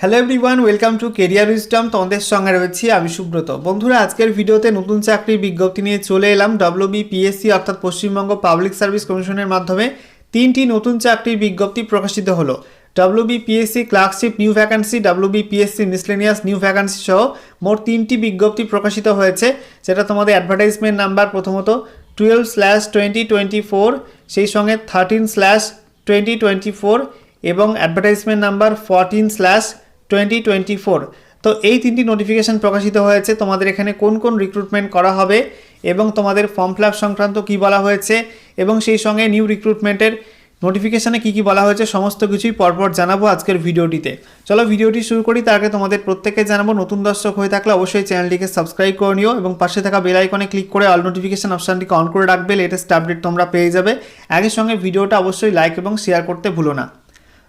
Hello everyone welcome to career wisdom তোমাদের সঙ্গে রয়েছি আমি সুব্রত। বন্ধুরা, আজকের ভিডিওতে নতুন চাকরির বিজ্ঞপ্তি নিয়ে চলে এলাম ডব্লিউবি পিএসসি অর্থাৎ পশ্চিমবঙ্গ পাবলিক সার্ভিস কমিশনের মাধ্যমে তিনটি নতুন চাকরির বিজ্ঞপ্তি প্রকাশিত হলো। WB PSC clerkship new vacancy WB PSC miscellaneous new vacancy সহ মোট তিনটি বিজ্ঞপ্তি প্রকাশিত হয়েছে, যেটা তোমাদের অ্যাডভার্টাইজমেন্ট নাম্বার প্রথমত twelve slash twenty twenty four সেই সঙ্গে thirteen slash twenty twenty four এবং advertisement number fourteen slash twenty twenty four তো এই তিনটি নোটিফিকেশান প্রকাশিত হয়েছে, তোমাদের এখানে কোন কোন রিক্রুটমেন্ট করা হবে এবং তোমাদের ফর্ম ফিল সংক্রান্ত কী বলা হয়েছে এবং সেই সঙ্গে নিউ রিক্রুটমেন্টের নোটিফিকেশানে কী কী বলা হয়েছে, সমস্ত কিছুই পরপর জানাব আজকের ভিডিওটিতে। চলো ভিডিওটি শুরু করি, তার আগে তোমাদের প্রত্যেককে জানাব, নতুন দর্শক হয়ে থাকলে অবশ্যই চ্যানেলটিকে সাবস্ক্রাইব করে নিও এবং পাশে থাকা বেল আইকনে ক্লিক করে অল নোটিফিকেশান অপশানটিকে অন করে রাখবে লেটেস্ট আপডেট তোমরা পেয়ে যাবে। একই সঙ্গে ভিডিওটা অবশ্যই লাইক এবং শেয়ার করতে ভুলো না।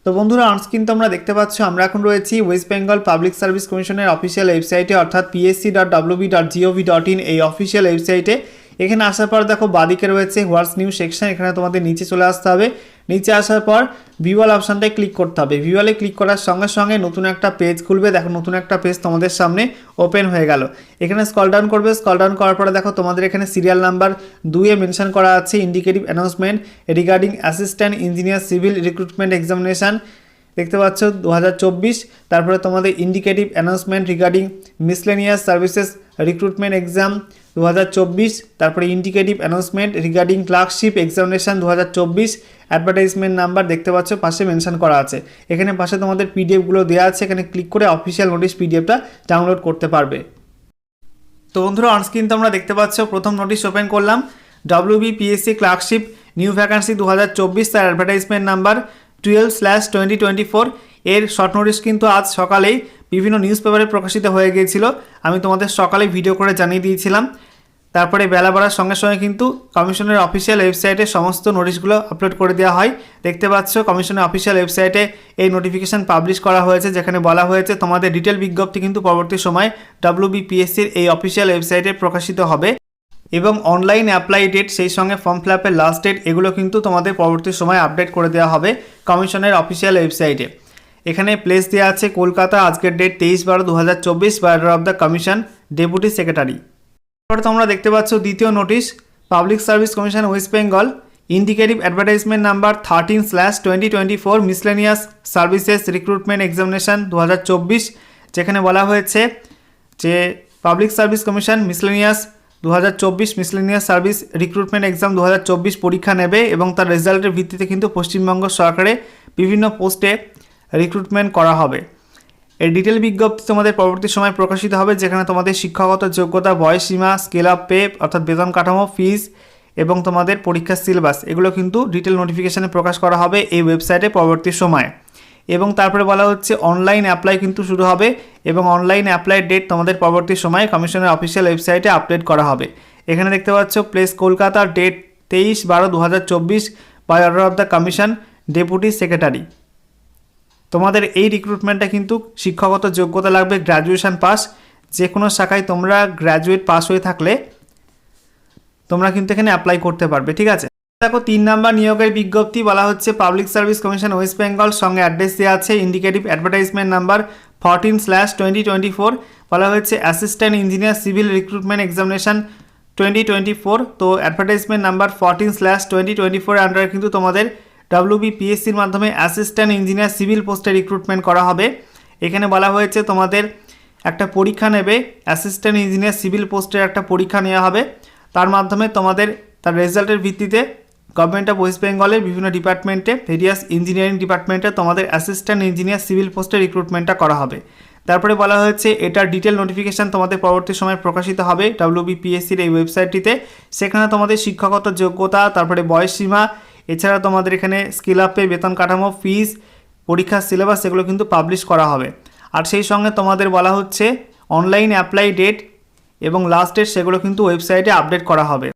তো বন্ধুরা কিন্তু আমরা দেখতে পাচ্ছ, আমরা এখন রয়েছি ওয়েস্ট বেঙ্গল পাবলিক সার্ভিস কমিশনের অফিসিয়াল ওয়েবসাইটে অর্থাৎ PSC dot WB dot gov dot in এই অফিসিয়াল ওয়েবসাইটে এখানে আসার পর দেখো, বাদিকে রয়েছে হোয়াটস নিউ সেকশন এখানে তোমাদের নিচে চলে আসতে হবে। নিচে আসার পর ভিওয়াল অপশানটায় ক্লিক করতে হবে। ভিওয়ালে ক্লিক করার সঙ্গে সঙ্গে নতুন একটা পেজ খুলবে। দেখো, নতুন একটা পেজ তোমাদের সামনে ওপেন হয়ে গেল। এখানে স্কল ডাউন করবে। স্কল ডাউন করার পরে দেখো, তোমাদের এখানে সিরিয়াল নাম্বার দুইয়ে মেনশন করা আছে। Indicative announcement regarding assistant engineer civil recruitment examination দেখতে পাচ্ছ দু হাজার চব্বিশ। তারপরে তোমাদের indicative announcement regarding miscellaneous services recruitment exam দু হাজার চব্বিশ, তারপরে indicative announcement regarding clerkship examination দু অ্যাডভার্টাইজমেন্ট নাম্বার দেখতে পাচ্ছ, পাশে মেনশন করা আছে। এখানে পাশে তোমাদের পিডিএফগুলো দেওয়া আছে, এখানে ক্লিক করে অফিসিয়াল নোটিশ পিডিএফটা ডাউনলোড করতে পারবে। তো বন্ধুরা অনস্ক্রিন তোমরা দেখতে পাচ্ছ, প্রথম নোটিশ ওপেন করলাম। WB PSC clerkship new vacancy দু হাজার চব্বিশ, তার advertisement number twelve slash twenty twenty four এর শর্ট নোটিশ কিন্তু আজ সকালেই বিভিন্ন নিউজ পেপারে প্রকাশিত হয়ে গিয়েছিল। আমি তোমাদের সকালে ভিডিও করে জানিয়ে দিয়েছিলাম। তারপরে বেলা বাড়ার সঙ্গে সঙ্গে কিন্তু কমিশনের অফিসিয়াল ওয়েবসাইটে সমস্ত নোটিশগুলো আপলোড করে দেওয়া হয়। দেখতে পাচ্ছ, কমিশনের অফিসিয়াল ওয়েবসাইটে এই নোটিফিকেশান পাবলিশ করা হয়েছে, যেখানে বলা হয়েছে তোমাদের ডিটেল বিজ্ঞপ্তি কিন্তু পরবর্তী সময় ডাব্লিউবিপিএসসির এই অফিসিয়াল ওয়েবসাইটে প্রকাশিত হবে এবং অনলাইন অ্যাপ্লাই ডেট সেই সঙ্গে ফর্ম ফিল আপের লাস্ট ডেট এগুলো কিন্তু তোমাদের পরবর্তী সময় আপডেট করে দেওয়া হবে কমিশনের অফিসিয়াল ওয়েবসাইটে এখানে প্লেস দেওয়া আছে, কলকাতা, আজকের ডেট তেইশ বারো দু হাজার চব্বিশ by order of the commission deputy secretary তারপরে তোমরা দেখতে পাচ্ছ দ্বিতীয় notice public service commission West Bengal indicative advertisement number thirteen slash twenty twenty four miscellaneous services recruitment examination দু যেখানে বলা হয়েছে যে পাবলিক সার্ভিস কমিশন মিসলেনিয়াস দু হাজার চব্বিশ মিসলেনিয়াস সার্ভিস রিক্রুটমেন্ট এক্সাম দু হাজার চব্বিশ পরীক্ষা নেবে এবং তার রেজাল্টের ভিত্তিতে কিন্তু পশ্চিমবঙ্গ সরকারে বিভিন্ন পোস্টে রিক্রুটমেন্ট করা হবে। এর ডিটেল বিজ্ঞপ্তি তোমাদের পরবর্তী সময় প্রকাশিত হবে, যেখানে তোমাদের শিক্ষাগত যোগ্যতা বয়সীমা স্কেল আপ পে অর্থাৎ বেতন কাঠামো ফিস এবং তোমাদের পরীক্ষার সিলেবাস এগুলো কিন্তু ডিটেল নোটিফিকেশানে প্রকাশ করা হবে এই ওয়েবসাইটে পরবর্তী সময়ে। এবং তারপরে বলা হচ্ছে অনলাইন অ্যাপ্লাই কিন্তু শুরু হবে এবং অনলাইন অ্যাপ্লাই ডেট তোমাদের পরবর্তী সময়ে কমিশনের অফিসিয়াল ওয়েবসাইটে আপডেট করা হবে। এখানে দেখতে পাচ্ছ প্লেস কলকাতার ডেট তেইশ বারো দু হাজার চব্বিশ by order of the commission deputy secretary তোমাদের এই রিক্রুটমেন্টটা কিন্তু শিক্ষাগত যোগ্যতা লাগবে গ্র্যাজুয়েশন পাস যে কোনো শাখায় তোমরা গ্র্যাজুয়েট পাস হয়ে থাকলে তোমরা কিন্তু এখানে অ্যাপ্লাই করতে পারবে, ঠিক আছে? দেখো, তিন নাম্বার নিয়োগের বিজ্ঞপ্তি বলা হচ্ছে public service commission West Bengal সঙ্গে অ্যাড্রেস দেওয়া আছে indicative advertisement number fourteen slash twenty twenty four বলা হয়েছে assistant engineer civil recruitment examination twenty twenty four তো advertisement number fourteen slash twenty twenty four আন্ডারে কিন্তু তোমাদের ডাব্লিউবিপিএসসির মাধ্যমে অ্যাসিস্ট্যান্ট ইঞ্জিনিয়ার সিভিল পোস্টে রিক্রুটমেন্ট করা হবে। এখানে বলা হয়েছে তোমাদের একটা পরীক্ষা নেবে অ্যাসিস্ট্যান্ট ইঞ্জিনিয়ার সিভিল পোস্টের একটা পরীক্ষা নেওয়া হবে। তার মাধ্যমে তোমাদের তার রেজাল্টের ভিত্তিতে গভর্নমেন্ট অফ ওয়েস্ট বেঙ্গলের বিভিন্ন ডিপার্টমেন্টে ভেরিয়াস ইঞ্জিনিয়ারিং ডিপার্টমেন্টে তোমাদের অ্যাসিস্ট্যান্ট ইঞ্জিনিয়ার সিভিল পোস্টে রিক্রুটমেন্টটা করা হবে। তারপরে বলা হয়েছে এটার ডিটেল নোটিফিকেশান তোমাদের পরবর্তী সময় প্রকাশিত হবে ডাব্লিউবিপিএসসির এই ওয়েবসাইটটিতে সেখানে তোমাদের শিক্ষাগত যোগ্যতা, তারপরে বয়সসীমা এছাড়া তোমাদের এখানে স্কিল আপে বেতন কাঠামো ফিস পরীক্ষার সিলেবাস এগুলো কিন্তু পাবলিশ করা হবে। আর সেই সঙ্গে তোমাদের বলা হচ্ছে অনলাইন অ্যাপ্লাই ডেট এবং লাস্ট ডেট সেগুলো কিন্তু ওয়েবসাইটে আপডেট করা হবে।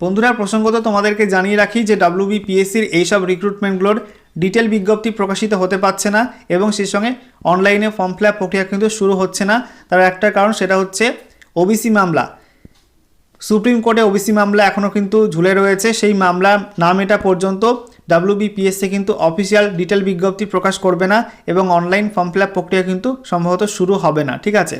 বন্ধুরা, প্রসঙ্গত তোমাদেরকে জানিয়ে রাখি যে ডাব্লিউবিপিএসসির এইসব রিক্রুটমেন্টগুলোর ডিটেল বিজ্ঞপ্তি প্রকাশিত হতে পারছে না এবং সেই সঙ্গে অনলাইনে ফর্ম ফিল প্রক্রিয়া কিন্তু শুরু হচ্ছে না। তার একটা কারণ সেটা হচ্ছে ওবিসি মামলা। সুপ্রিম কোর্টে ওবিসি মামলা এখনও কিন্তু ঝুলে রয়েছে। সেই মামলা না মেটা পর্যন্ত ডাব্লিউবিপিএসসি কিন্তু অফিসিয়াল ডিটেল বিজ্ঞপ্তি প্রকাশ করবে না এবং অনলাইন ফর্ম ফিল প্রক্রিয়া কিন্তু সম্ভবত শুরু হবে না। ঠিক আছে?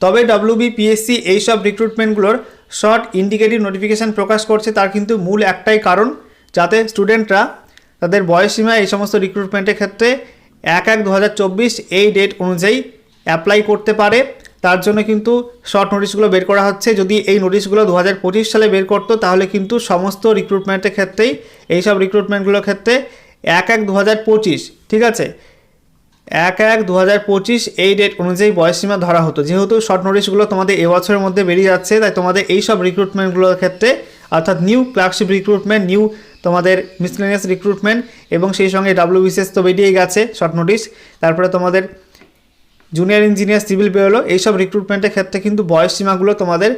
তবে ডাব্লিউবিপিএসসি এইসব রিক্রুটমেন্টগুলোর শর্ট ইন্ডিকেটিভ নোটিফিকেশান প্রকাশ করছে তার কিন্তু মূল একটাই কারণ, যাতে স্টুডেন্টরা তাদের বয়সীমা এই সমস্ত রিক্রুটমেন্টের ক্ষেত্রে এক এক দু এই ডেট অনুযায়ী অ্যাপ্লাই করতে পারে। তার জন্য কিন্তু শর্ট নোটিশগুলো বের করা হচ্ছে। যদি এই নোটিশগুলো দু হাজার পঁচিশ সালে বের করতো, তাহলে কিন্তু সমস্ত রিক্রুটমেন্টের ক্ষেত্রেই, এইসব রিক্রুটমেন্টগুলোর ক্ষেত্রে এক এক দু ঠিক আছে? এক এক দু এই ডেট অনুযায়ী বয়সসীমা ধরা হতো। যেহেতু শর্ট নোটিশগুলো তোমাদের এবছরের মধ্যে বেরিয়ে যাচ্ছে, তাই তোমাদের এই সব রিক্রুটমেন্টগুলোর ক্ষেত্রে, অর্থাৎ নিউ ক্লার্কশিপ রিক্রুটমেন্ট নিউ তোমাদের মিসলেনিয়াস রিক্রুটমেন্ট এবং সেই সঙ্গে ডাব্লিউবিসিএস তো বেরিয়ে গেছে শর্ট নোটিশ তারপরে তোমাদের জুনিয়র ইঞ্জিনিয়ার সিভিল বেরোলো এইসব রিক্রুটমেন্টের ক্ষেত্রে কিন্তু বয়স সীমাগুলো তোমাদের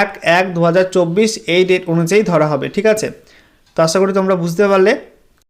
এক এক দু এই ডেট অনুযায়ী ধরা হবে, ঠিক আছে? তো আশা করি তোমরা বুঝতে পারলে।